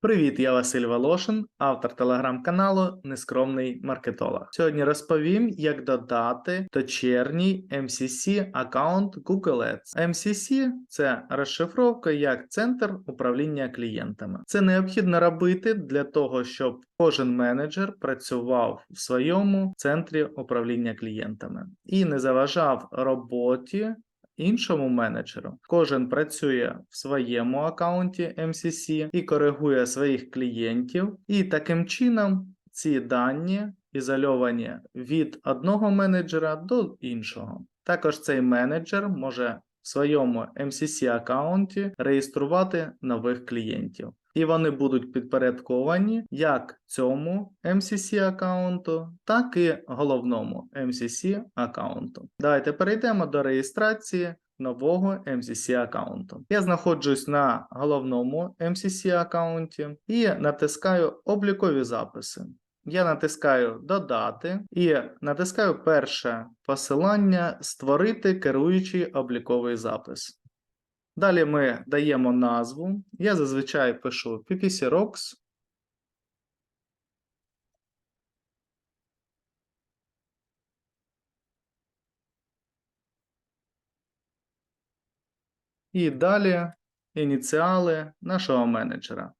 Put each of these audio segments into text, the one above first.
Привіт, я Василь Волошин, автор телеграм-каналу Нескромний маркетолог. Сьогодні розповім, як додати дочерній MCC аккаунт Google Ads. MCC – це розшифровка як центр управління клієнтами. Це необхідно робити для того, щоб кожен менеджер працював в своєму центрі управління клієнтами і не заважав роботі іншому менеджеру. Кожен працює в своєму аккаунті MCC і коригує своїх клієнтів, і таким чином ці дані ізольовані від одного менеджера до іншого. Також цей менеджер може в своєму MCC аккаунті реєструвати нових клієнтів. І вони будуть підпорядковані як цьому MCC аккаунту, так і головному MCC аккаунту. Давайте перейдемо до реєстрації нового MCC аккаунту. Я знаходжусь на головному MCC аккаунті і натискаю облікові записи. Я натискаю Додати і натискаю перше посилання Створити керуючий обліковий запис. Далі ми даємо назву. Я зазвичай пишу PPC Rocks. І далі ініціали нашого менеджера.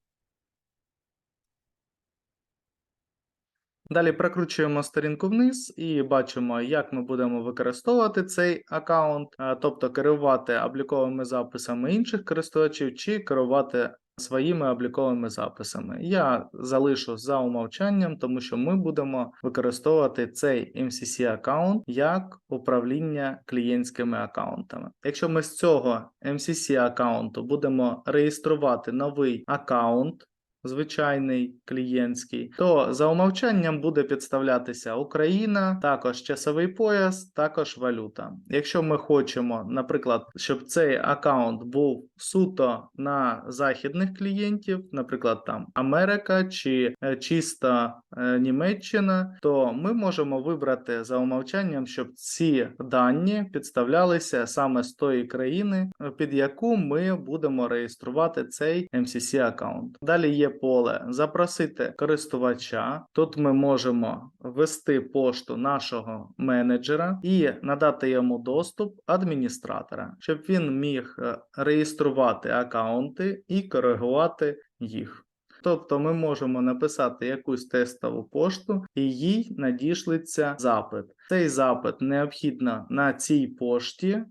Далі прокручуємо сторінку вниз і бачимо, як ми будемо використовувати цей аккаунт, тобто керувати обліковими записами інших користувачів чи керувати своїми обліковими записами. Я залишу за умовчанням, тому що ми будемо використовувати цей MCC аккаунт як управління клієнтськими аккаунтами. Якщо ми з цього MCC аккаунту будемо реєструвати новий аккаунт, звичайний клієнтський, то за умовчанням буде підставлятися Україна, також часовий пояс, також валюта. Якщо ми хочемо, наприклад, щоб цей аккаунт був суто на західних клієнтів, наприклад, там Америка чи е, чисто е, Німеччина, то ми можемо вибрати за умовчанням, щоб ці дані підставлялися саме з тої країни, під яку ми будемо реєструвати цей MCC аккаунт. Далі є поле запросити користувача. Тут ми можемо ввести пошту нашого менеджера і надати йому доступ адміністратора, щоб він міг е, реєструвати аккаунти і коригувати їх. Тобто ми можемо написати якусь тестову пошту і їй надішлиться запит. Цей запит необхідно на цій пошті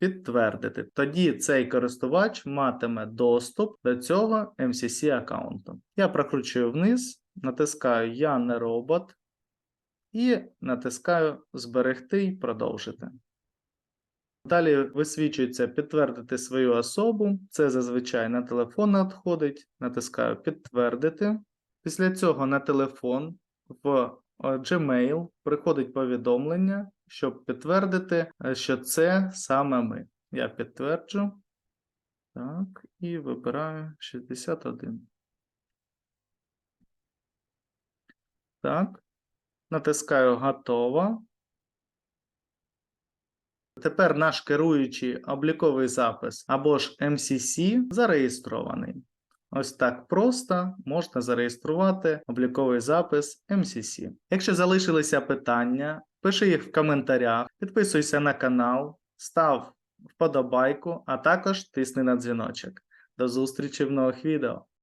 підтвердити. Тоді цей користувач матиме доступ до цього MCC аккаунту. Я прокручую вниз, натискаю Я не робот і натискаю Зберегти і продовжити. Далі висвічується підтвердити свою особу. Це зазвичай на телефон надходить. Натискаю підтвердити. Після цього на телефон в е, Gmail приходить повідомлення, щоб підтвердити, е, що це саме ми. Я підтверджу. Так, і вибираю 61. Так. Натискаю готово. Тепер наш керуючий обліковий запис або ж MCC зареєстрований. Ось так просто можна зареєструвати обліковий запис MCC. Якщо залишилися питання, пиши їх в коментарях, підписуйся на канал, став вподобайку, а також тисни на дзвіночок. До зустрічі в нових відео.